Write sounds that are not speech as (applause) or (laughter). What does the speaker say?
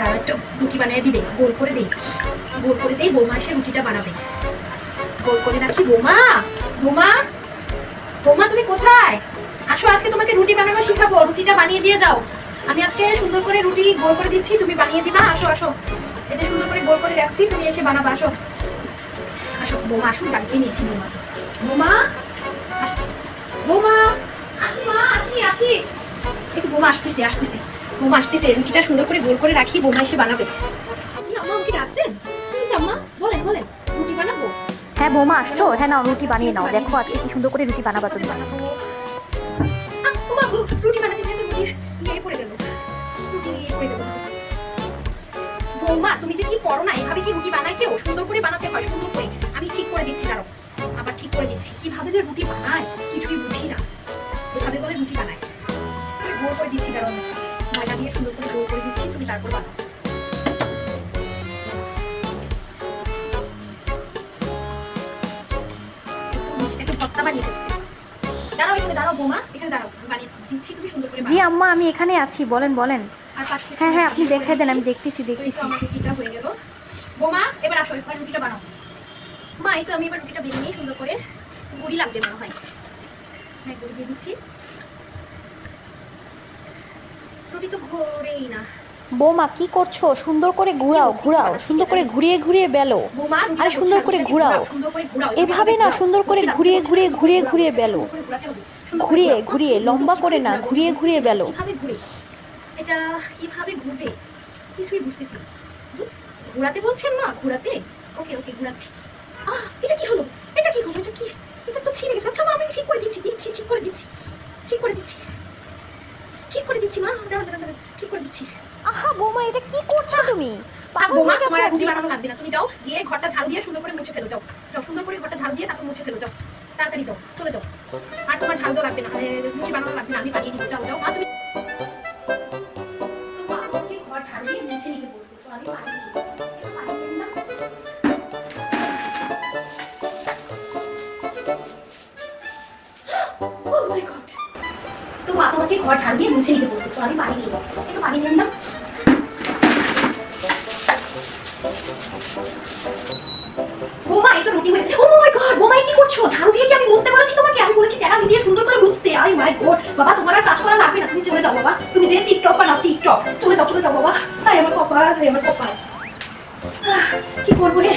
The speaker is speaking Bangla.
দাদা একটু রুটি বানিয়ে দিবে, গোল করে দেই গোল করে দেই বৌমা এসে রুটিটা বানাবে। গোল করে রাখি বৌমা? বৌমা? বৌমা, তুমি কোথায়? আসো, আজকে তোমাকে রুটি বানানো শিখাবো। রুটিটা বানিয়ে দিয়ে যাও। আমি আজকে সুন্দর করে রুটি গোল করে দিচ্ছি, তুমি বানিয়ে দিবা। আসো আসো। এই যে সুন্দর করে গোল করে রাখছি, তুমি এসে বানাবা, আসো। আসো, বৌমা, আসুন, বাড়িতে নিয়ে এসি বৌমা। বৌমা? বৌমা? আসি মা, আসি আসি। একটু বৌমা, আসতেছে আসতেছে। বৌমা আসতেছে। রুটিটা সুন্দর করে গোল করে রাখি বৌমা এসে বানাবে। বলেন রুটি বানাবো? হ্যাঁ বৌমা আসছো? হ্যাঁ নাও রুটি বানিয়ে নাও। দেখো আজকে কি সুন্দর করে রুটি বানাবা তুমি। রুটি বানাতে পড়ে গেল। পড়ে বৌমা তুমি যে কি করো না? এভাবে কি রুটি বানাই কেউ? সুন্দর করে বানাতে হয় সুন্দর করে। আমি ঠিক করে দিচ্ছি দাঁড়ো আবার ঠিক করে দিচ্ছি। কীভাবে যে রুটি বানায় কিছুই বুঝি না। এভাবে করে রুটি বানায়। গোল করে দিচ্ছি দাঁড়ো ময়দা দিয়ে সুন্দর করে গোল করে দিচ্ছি তুমি তারপর বানাও। জি আম্মা আমি এখানে আছি বলেন বলেন। হ্যাঁ হ্যাঁ আপনি দেখাই দেন আমি। দেখতেছি দেখতেছি। হয়ে গেল। বৌমা এবার আসো এবার রুটিটা বানাও। মা এই তো আমি এবার রুটিটা বেরিয়ে নিই সুন্দর করে গুড়ি লাগবে মনে হয়। হ্যাঁ গুড়ি দিয়ে দিচ্ছি। রুটি তো ঘোরেই না। বৌমা কি করছ? সুন্দর করে ঘুরাও ঘুরাও সুন্দর করে ঘুরিয়ে ঘুরিয়ে বেলো। বৌমা আরে সুন্দর করে ঘুরাও। এভাবে না, সুন্দর করে ঘুরিয়ে ঘুরিয়ে ঘুরিয়ে ঘুরিয়ে বেলো। ঘুরিয়ে ঘুরিয়ে লম্বা করে না ঘুরিয়ে ঘুরিয়ে বেলো। কীভাবে ঘুরে? এটা কীভাবে ঘুরবে? কিছুই বুঝতেছি ঘোরাতে বলছেন না ঘোরাতে? ওকে ওকে ঘোরাচ্ছি। আহ এটা কি হলো? এটা কি হলো? এটা কি এটা তো ছিঁড়ে গেছে আচ্ছা মা আমি ঠিক করে দিচ্ছি দিচ্ছি ঠিক করে দিচ্ছি ঠিক করে দিচ্ছি ঠিক করে দিচ্ছি মা। দাঁড়া দাঁড়া দাঁড়া ঠিক করে দিচ্ছি। আহা বৌমা এটা কি করছ তুমি? বৌমা তোমার বানানো লাগবে না। তুমি যাও গিয়ে ঘরটা ঝাড়ু দিয়ে সুন্দর করে মুছে ফেলো যাও। যাও সুন্দর করে ঘরটা ঝাড়ু দিয়ে তারপর মুছে ফেলো যাও। তাড়াতাড়ি যাও চলে যাও। আর তোমার ঝাড়ু লাগবে না। রুটি বানানো লাগবে না আমি দিব। যাও যাও। তুমি ঘর ঝাড়ু দিয়ে মুছে নিতে বলছে তো আমি দিব। (gasps) Oh my God! তোমাকে ঘর ঝাড়ু দিয়ে মুছে নিতে বলছে। তো আমি বানিয়ে নিব একটু বানিয়ে নিলাম বোমা, এই তো রুটি হয়েছে ও মাই গড, বোমা কি করছ? ঝাড়ু দিয়ে কি আমি মুছতে বলেছি তোমাকে? আমি বলেছি টাকা ভিজিয়ে সুন্দর করে মুছতে। আরে মাই গড, বাবা, তোমার আর কাজ করা লাগবে না। তুমি চলে যাও, বাবা। তুমি যে টিকটক বানাও টিকটক, চলে যাও চলে যাও, বাবা। আয় আমার কপাল আয় আমার কপাল। কি করব রে?